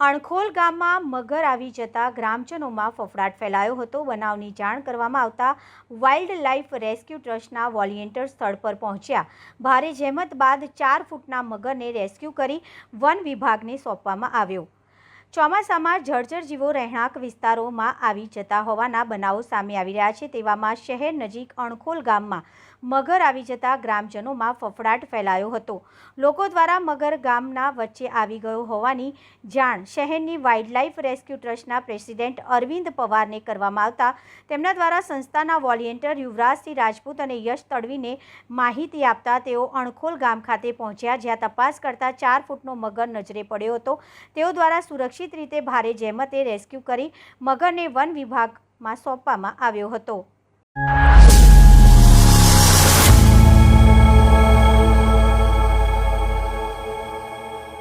અણખોલ ગામમાં મગર આવી જતા ગ્રામજનોમાં ફફડાટ ફેલાયો હતો. બનાવની જાણ કરવામાં આવતા વાઇલ્ડ લાઇફ રેસ્ક્યુ ટ્રસ્ટના વોલિયન્ટર સ્થળ પર પહોંચ્યા. ભારે જહેમત બાદ ચાર ફૂટના મગરને રેસ્ક્યુ કરી વન વિભાગને સોંપવામાં આવ્યો. ચોમાસામાં જળચર જીવો રહેણાંક વિસ્તારોમાં આવી જતા હોવાના બનાવો સામે આવી રહ્યા છે. તેવામાં શહેર નજીક અણખોલ ગામમાં મગર આવી જતા ગ્રામજનોમાં ફફડાટ ફેલાયો હતો. લોકો દ્વારા મગર ગામના વચ્ચે આવી ગયો હોવાની જાણ શહેરની વાઇલ્ડલાઇફ રેસ્ક્યુ ટ્રસ્ટના પ્રેસિડેન્ટ અરવિંદ પવારને કરવામાં આવતા તેમના દ્વારા સંસ્થાના વોલિયન્ટર યુવરાજસિંહ રાજપૂત અને યશ તડવીને માહિતી આપતા તેઓ અણખોલ ગામ ખાતે પહોંચ્યા. જ્યાં તપાસ કરતા ચાર ફૂટનો મગર નજરે પડ્યો હતો. તેઓ દ્વારા સુરક્ષિત રીતે ભારે જહેમતે રેસ્ક્યુ કરી મગરને વન વિભાગમાં સોંપવામાં આવ્યો હતો.